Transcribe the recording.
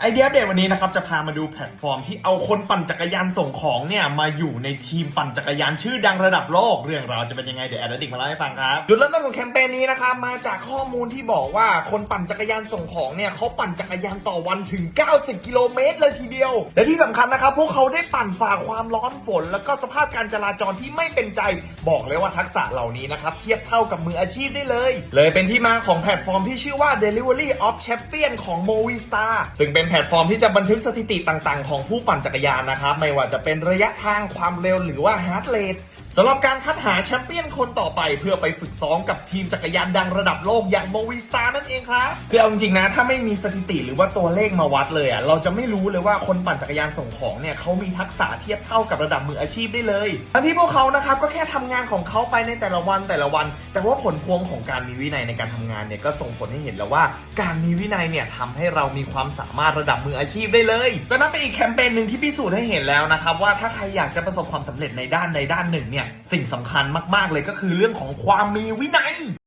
ไอเดียอัปเดตวันนี้นะครับจะพามาดูแพลตฟอร์มที่เอาคนปั่นจักรยานส่งของเนี่ยมาอยู่ในทีมปั่นจักรยานชื่อดังระดับโลก เรื่องราวจะเป็นยังไงเดี๋ยวแอดดิกมาเล่าให้ฟังครับจุดเริ่มต้นของแคมเปญนี้นะครับมาจากข้อมูลที่บอกว่าคนปั่นจักรยานส่งของเนี่ยเขาปั่นจักรยานต่อวันถึง 90 กิโลเมตรเลยทีเดียว และที่สำคัญนะครับพวกเขาได้ปั่นฝ่าความร้อนฝน แล้วก็สภาพการจราจรที่ไม่เป็นใจ บอกเลยว่าทักษะเหล่านี้นะครับ เทียบเท่ากับมืออาชีพได้เลย เลยเป็นที่มาของแพลตฟอร์มที่ชื่อว่า Delivery of Champion ของ Movistar ซึ่งเป็นแพลตฟอร์มที่จะบันทึกสถิติต่างๆ ของผู้ปั่นจักรยานนะครับ ไม่ว่าจะเป็นระยะทางความเร็วหรือว่าฮาร์ดเรท สำหรับการคัดหาแชมเปี้ยนคนต่อไป เพื่อไปฝึกซ้อมกับทีมจักรยานดังระดับโลกอย่างโมวิสตานั่นเองครับคือเอาจริงๆนะ ถ้าไม่มีสถิติหรือว่าตัวเลขมาวัดเลยอะเราจะไม่รู้เลยว่าคนปั่นจักรยานส่งของเนี่ยเขามีทักษะเทียบเท่ากับระดับมืออาชีพได้เลยทั้งที่พวกเขานะครับก็แค่ทำงานของเขาไปในแต่ละวันแต่ละวัน แต่ว่าผลพวงของการมีวินัยในการทำงานเนี่ยก็ส่งผลให้เห็นแล้วว่า การมีวินัยเนี่ยทำให้เรามีความสามารถระดับมืออาชีพได้เลยก็นับเป็นอีกแคมเปญหนึ่งที่พิสูจน์ให้เห็นแล้วนะครับว่าถ้าใครอยากจะประสบความสำเร็จในด้านใดด้านหนึ่งเนี่ยสิ่งสำคัญมาก ๆ เลยก็คือเรื่องของความมีวินัย